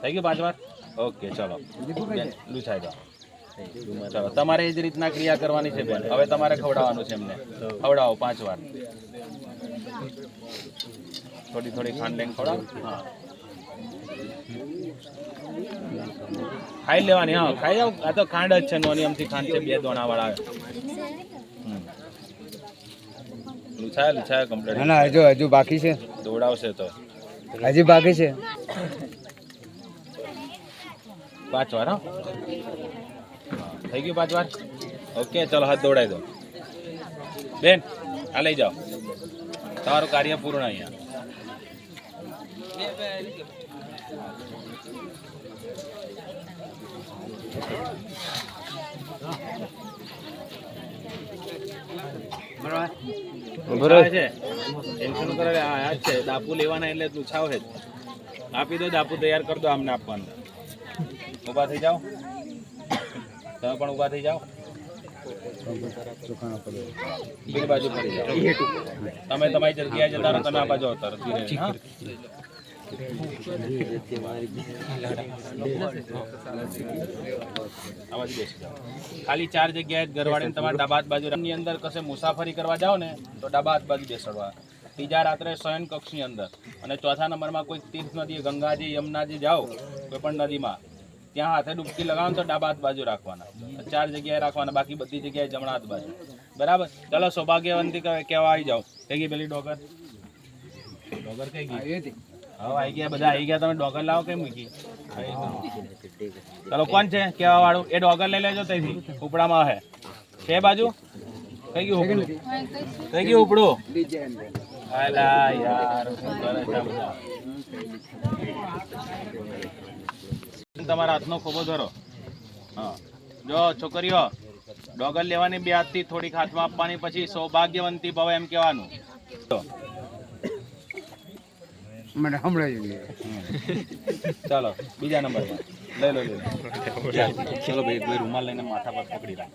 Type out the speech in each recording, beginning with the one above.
થઈ ગયું પાંચ વાર ઓકે ચલો. લૂછાઈ દો ચલો તમારે એ જ રીતના ક્રિયા કરવાની છે બેન. હવે તમારે ખવડાવવાનું છે એમને. ખવડાવો પાંચ વાર. થોડી થોડી ખાંડ લઈને ખવડાવો. હા. ખાઈ લેવાની હા. ખાઈ જાવ આ તો ખાંડ જ છે નોની અમથી ખાંડ છે બે દોણા વાળા લુછાયા લુછાયા કમ્પ્લીટ ના હજુ હજુ બાકી છે. દોડાવશે તો. હજી બાકી છે. પાંચ વાર હા? થઈ ગયું પાંચ વાર? ઓકે ચલો હાથ દોડાઈ દો. બેન આ લઈ જાઓ. તમારું કાર્ય પૂર્ણ અહીંયા. આ છે. ટેન્શન કરે આ છે. દાપુ લેવાના એટલે તું છે જ. આપી દો દાપુ તૈયાર કર દો આમને આપવાનું. ઊભા થઈ જાઓ. તમે પણ ઊભા થઈ જાઓ. તમે તમારી જગ્યાએ જતા રહો, તમે આ બાજુ આવતા રહો. ખાલી ચાર જગ્યાએ ઘરવાળીને તમારે ડાબા હાથ બાજુ ની અંદર કશે મુસાફરી કરવા જાઓ ને, તો ડાબા હાથ બાજુ બેસાડવા. ત્રીજા રાત્રે શયન કક્ષની અંદર. અને ચોથા નંબરમાં કોઈ તીર્થ નદી ગંગાજી, યમુનાજી જાઓ, કોઈ પણ નદીમાં. ત્યાં હાથે ડૂબકી લગાવો ને તો ડાબા હાથ બાજુ રાખવાના. ચાર જગ્યાએ રાખવાના બાકી બધી જગ્યાએ જમણા હાથ બાજુ. બરાબર? ચલો સૌભાગ્યવંતી કહે- કહેવા આવી જાઓ. કઈ ગઈ પેલી ડોગર? ડોગર કઈ ગઈ? હવે આવી ગયા બધા આવી ગયા તમે ડોગર લાવો કઈ મૂકી? ચલો કોણ છે? કેવા વાળું. એ ડોગર લઈ લેજો ત્યાંથી. ઉપડામાં હે. છે એ બાજુ? કઈ ગયું ઉપડું? કઈ ગયું ઉપડું? અલા યાર શું કરે છે આ બધા? તમારા હાથનો ખોબો ધરો. હા. જો છોકરીઓ ડોગર લેવાની બે હાથથી થોડીક હાથમાં આપવાની પછી સૌભાગ્યવંતી ભવ એમ કહેવાનું. મને હમણાં ચાલો બીજા નંબર લઈ લો ચલો ભાઈ કોઈ રૂમાલ લઈને માથા પર પકડી રાખ.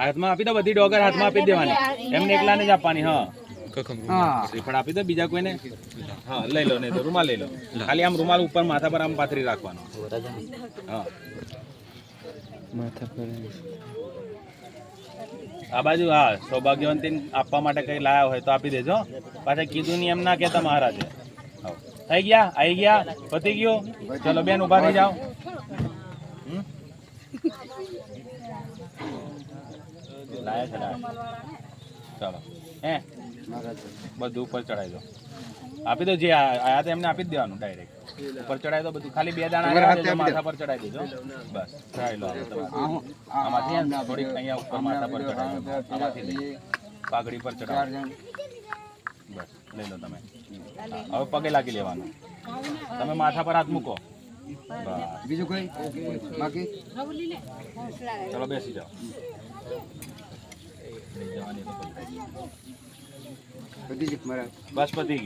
હાથમાં આપી દો બધી ડોગર હાથમાં આપી દેવાની. એમને એકલાને જ આપવાની હા. હા. શ્રીફળ આપી દો. બીજા કોઈને? હા લઈ લો નહીં તો રૂમાલ લઈ લો. ખાલી આમ રૂમાલ ઉપર માથા પર આમ પાથરી રાખવાનો. હા. માથા પર આ બાજુ હા સૌભાગ્યવંતી આપવા માટે કઈ લાયા હોય તો આપી દેજો. પાછા કીધું નહીં એમ ના કહેતા મહારાજે. થઈ ગયા? આવી ગયા? પતી ગયું? ચલો બેન ઊભા થઈ જાઓ. હમ? લાયા છે લાયા. ચલો. હે? બધું ઉપર ચડાવી દો. આપી દો જે આયા તો એમને આપી જ દેવાનું ડાયરેક્ટ ઉપર ચડાવી દો બધું. ખાલી બે દાણા. માથા પર ચડાવી દેજો બસ ચડાવી લો આમાંથી થોડીક અહીંયા ઉપર માથા પર ચડાવી દો. આમાંથી પાઘડી પર ચડાવો. બસ લઈ લો તમે. હવે પગે લાગી લેવાનું. તમે માથા પર હાથ મૂકો. બીજું કઈ? બાકી? ચલો બેસી જાઓ લઈ જવાની તો પકડાઈ. બધી જ મારા બસ પતી ગયું.